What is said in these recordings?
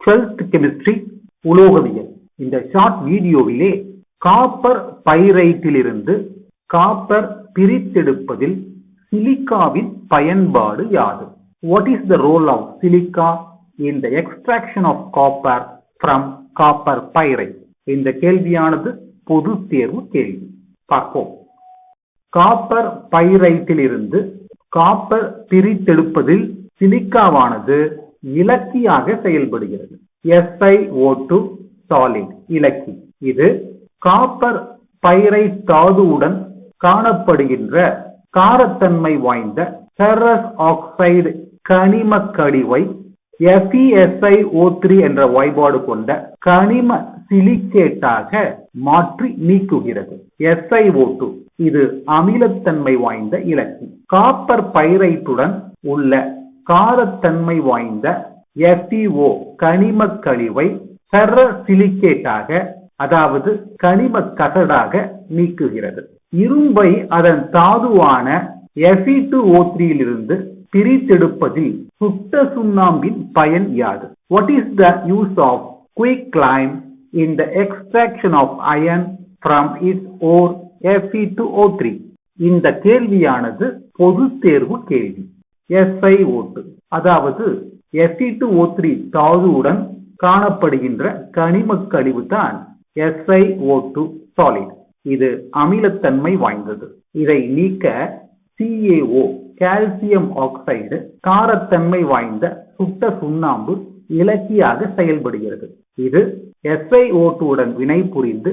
Twelfth chemistry உலோகவியல். இந்த short வீடியோவிலே காப்பர் பைரைட்டிலிருந்து காப்பர் பிரித்தெடுப்பதில் சிலிக்காவின் பயன்பாடு யாது? What is the role of silica in the extraction of copper from copper pyrite இந்த கேள்வியானது பொது தேர்வு கேள்வி. பார்ப்போம். காப்பர் பைரைட்டிலிருந்து காப்பர் பிரித்தெடுப்பதில் சிலிக்காவானது இலக்கியாக செயல்படுகிறது. எஸ்ஐ ஓட்டு சாலிட் இலக்கி இது காப்பர் பைரைட் தாதுவுடன் காணப்படுகின்ற காரத்தன்மை வாய்ந்த ஃபெரஸ் ஆக்சைடு கனிம கழிவை FeSiO3 என்ற வாய்பாடு கொண்ட கனிம சிலிக்கேட்டாக மாற்றி நீக்குகிறது. எஸ்ஐ ஓட்டு இது அமிலத்தன்மை வாய்ந்த இலக்கி காப்பர் பைரைட்டுடன் உள்ள காரத்தன்மை வாய்ந்த எஃப்டிஓ கனிம கழிவை ஃபெர சிலிக்கேட்டாக அதாவது கனிம கசடாக நீக்குகிறது. இரும்பை அதன் தாதுவான எஃபி டூ ஓ த்ரீயிலிருந்து பிரித்தெடுப்பதில் சுட்ட சுண்ணாம்பின் பயன் யாது? What is the use of quicklime in the extraction of iron from its ore Fe2O3 இந்த கேள்வியானது பொது தேர்வு கேள்வி. எஸ்ஐ ஓட்டு அதாவது Fe2O3 தாதுவுடன் காணப்படுகின்ற கனிம கழிவு தான் எஸ்ஐ ஓ டூ சாலிட் இது அமிலத்தன்மை வாய்ந்தது. இதை நீக்க சிஏஓ கால்சியம் ஆக்சைடு காரத்தன்மை வாய்ந்த சுட்ட சுண்ணாம்பு இலக்கியாக செயல்படுகிறது. இது எஸ்ஐ ஓட்டுடன் வினை புரிந்து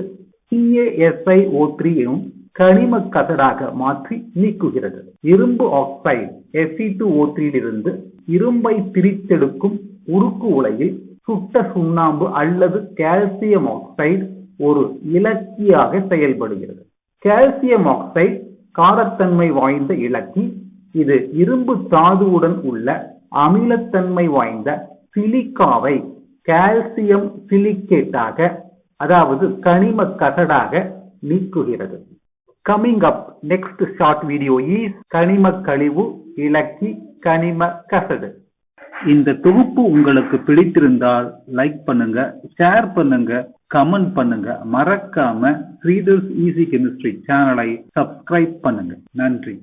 CaSiO3 எனும் கனிம கதடாக மாற்றி நீக்குகிறது. இரும்பு ஆக்சைடு Fe2O3 இலிருந்து இரும்பை பிரித்தெடுக்கும் உருக்கு உலையில் சுட்ட சுண்ணாம்பு அல்லது கால்சியம் ஆக்சைடு ஒரு இலக்கியாக செயல்படுகிறது. கால்சியம் ஆக்சைடு காரத்தன்மை வாய்ந்த இலக்கி. இது இரும்பு தாதுவுடன் உள்ள அமிலத்தன்மை வாய்ந்த சிலிக்காவை கால்சியம் சிலிக்கேட்டாக அதாவது கனிம கசடாக நீக்குகிறது. Coming up next short video is கனிம கழிவு இலக்கி கனிம கசடு இந்த தொகுப்பு உங்களுக்கு பிடித்திருந்தால் லைக் பண்ணுங்க ஷேர் பண்ணுங்க கமெண்ட் பண்ணுங்க. மறக்காம ஸ்ரீதர்ஸ் ஈஸி கெமிஸ்ட்ரி சேனலை சப்ஸ்கிரைப் பண்ணுங்க. நன்றி.